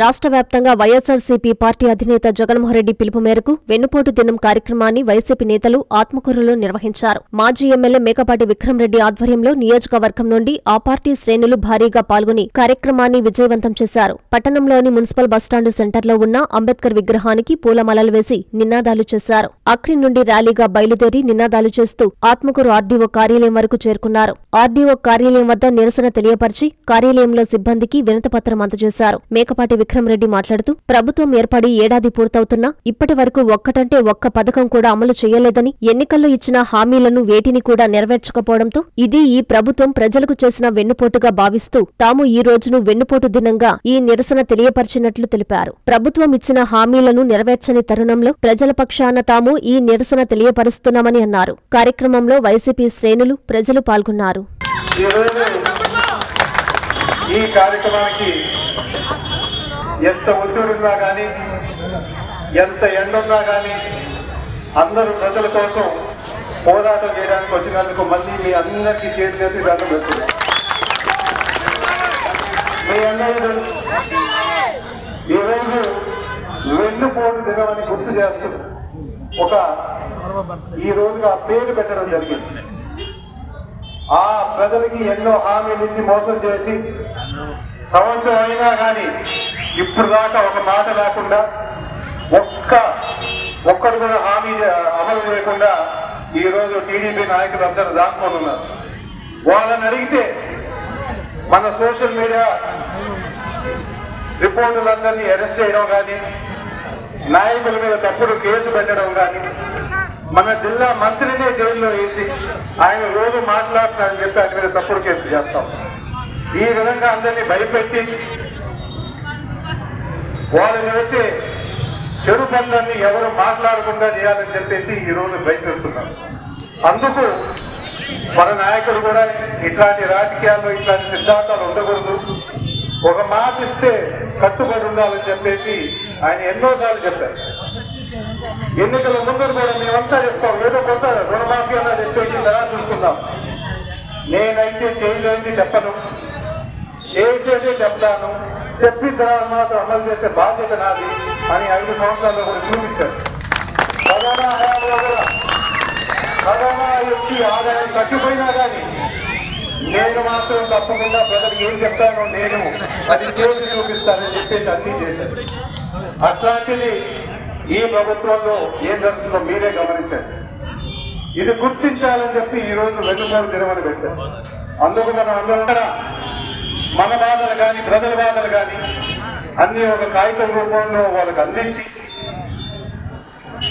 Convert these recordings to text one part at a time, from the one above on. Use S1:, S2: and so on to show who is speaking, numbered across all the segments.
S1: రాష్ట్ర వ్యాప్తంగా వైఎస్సార్సీపీ పార్టీ అధినేత జగన్మోహన్రెడ్డి పిలుపు మేరకు వెన్నుపోటు దినం కార్యక్రమాన్ని వైసీపీ నేతలు ఆత్మకూరులో నిర్వహించారు. మాజీ ఎమ్మెల్యే మేకపాటి విక్రమరెడ్డి ఆధ్వర్యంలో నియోజకవర్గం నుండి ఆ పార్టీ శ్రేణులు భారీగా పాల్గొని కార్యక్రమాన్ని విజయవంతం చేశారు. పట్టణంలోని మున్సిపల్ బస్టాండు సెంటర్లో ఉన్న అంబేద్కర్ విగ్రహానికి పూలమాలలు వేసి నినాదాలు చేశారు. అక్కడి నుండి ర్యాలీగా బయలుదేరి నినాదాలు చేస్తూ ఆత్మకూరు ఆర్డీఓ కార్యాలయం వరకు చేరుకున్నారు. ఆర్డీఓ కార్యాలయం వద్ద నిరసన తెలియపరిచి కార్యాలయంలో సిబ్బందికి వినతపత్రం అందజేశారు. మేకపాటి విక్రమరెడ్డి మాట్లాడుతూ ప్రభుత్వం ఏర్పడి ఏడాది పూర్తవుతున్నా ఇప్పటి వరకు ఒక్కటంటే ఒక్క పథకం కూడా అమలు చేయలేదని ఎన్నికల్లో ఇచ్చిన హామీలను వేటిని కూడా నెరవేర్చకపోవడంతో ఇది ఈ ప్రభుత్వం ప్రజలకు చేసిన వెన్నుపోటుగా భావిస్తూ తాము ఈ రోజును వెన్నుపోటు దినంగా ఈ నిరసన తెలియపరిచినట్లు తెలిపారు. ప్రభుత్వం ఇచ్చిన హామీలను నెరవేర్చని తరుణంలో ప్రజల పక్షాన తాము ఈ నిరసన తెలియపరుస్తున్నామని అన్నారు. కార్యక్రమంలో వైసీపీ శ్రేణులు ప్రజలు పాల్గొన్నారు.
S2: ఈ కార్యక్రమానికి ఎంత ఒత్తిడున్నా కానీ ఎంత ఎండున్నా కానీ అందరూ ప్రజల కోసం పోరాటం చేయడానికి వచ్చినందుకు మళ్ళీ మీ అందరికీ చేతి దాన్ని పెడుతున్నాం. మీ అందరూ ఈరోజు వెన్నుపోటు దినమని గుర్తు చేస్తూ ఒక ఈ రోజుగా పేరు పెట్టడం జరిగింది. ఆ ప్రజలకి ఎన్నో హామీలు ఇచ్చి మోసం చేసి సంవత్సరం అయినా కానీ ఇప్పుడు దాకా ఒక మాట లేకుండా ఒక్క ఒక్కరు కూడా హామీ అమలు చేయకుండా ఈరోజు టీడీపీ నాయకులు అందరూ దాక్కొని ఉన్నారు. వాళ్ళని అడిగితే మన సోషల్ మీడియా రిపోర్టులందరినీ అరెస్ట్ చేయడం కానీ నాయకుల మీద తప్పుడు కేసు పెట్టడం కానీ మన జిల్లా మంత్రినే జైల్లో వేసి ఆయన రోజు మాట్లాడుతున్నారని చెప్పి ఆయన మీద తప్పుడు కేసు చేస్తాం. ఈ విధంగా అందరినీ భయపెట్టి వాళ్ళని వేసే చెడు పనులన్నీ ఎవరు మాట్లాడకుండా చేయాలని చెప్పేసి ఈ రోజు ప్రయత్నిస్తున్నారు. అందుకు మన నాయకులు కూడా ఇట్లాంటి రాజకీయాల్లో ఇట్లాంటి సిద్ధాంతాలు ఉండకూడదు. ఒక మాట ఇస్తే కట్టుబడి ఉండాలని చెప్పేసి ఆయన ఎన్నోసార్లు చెప్పారు. ఎన్నికల ముందు కూడా మేమంతా చెప్తాం ఏదో కొంత రుణమాఫీ అన్నా చెప్పేసి తర్వాత చూసుకుందాం. నేనైతే చేయలేని చెప్పను చేసేదే చెప్తాను. చెప్పిన తర్వాత మాత్రం అమలు చేసే బాధ్యత నాది అని ఐదు సంవత్సరాల్లో కూడా చూపించారు. కరోనా హయాంలో కూడా కరోనా వచ్చి ఆదాయం తగ్గిపోయినా కానీ నేను మాత్రం తప్పకుండా ప్రజలకు ఏం చెప్తానో నేను అది చేసి చూపిస్తానని చెప్పేసి అన్నీ చేశాను అట్లాంటిది ఈ ప్రభుత్వంలో ఏం జరుగుతుందో మీరే గమనించండి. ఇది గుర్తించాలని చెప్పి ఈ రోజు వెన్నుమూడు దినమని పెట్టారు. అందుకు మనం అందరం కూడా మన బాధలు కానీ ప్రజల బాధలు కానీ అన్ని ఒక కాగితం రూపంలో వాళ్ళకి అందించి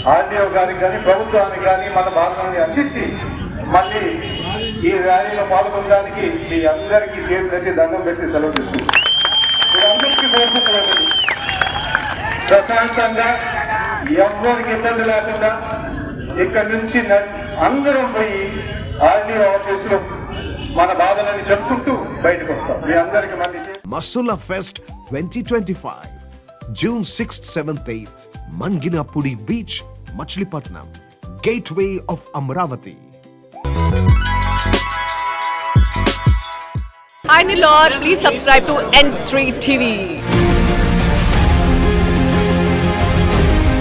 S2: ఆర్డీఓ గారికి కానీ ప్రభుత్వానికి కానీ మన బాధలని అందించి మళ్ళీ ఈ ర్యాలీలో పాల్గొనడానికి మీ అందరికీ చేతి పెట్టి దండం పెట్టి సెలవు తీసుకుంది మీరందరికీ కోరుకుంటున్నాను ప్రశాంతంగా ఎవరికి ఇబ్బంది లేకుండా ఇక్కడ నుంచి అందరం పోయి ఆర్డీఓ ఆఫీసులో మన బాధలని చెప్పుకుంటూ బయటకు వస్తాం మీ అందరికి మళ్ళీ
S3: Masula Fest 2025 June 6th, 7th, 8th Manginapudi Beach, Machilipatnam Gateway of Amravati
S4: Hi Nilor, please subscribe to N3 TV.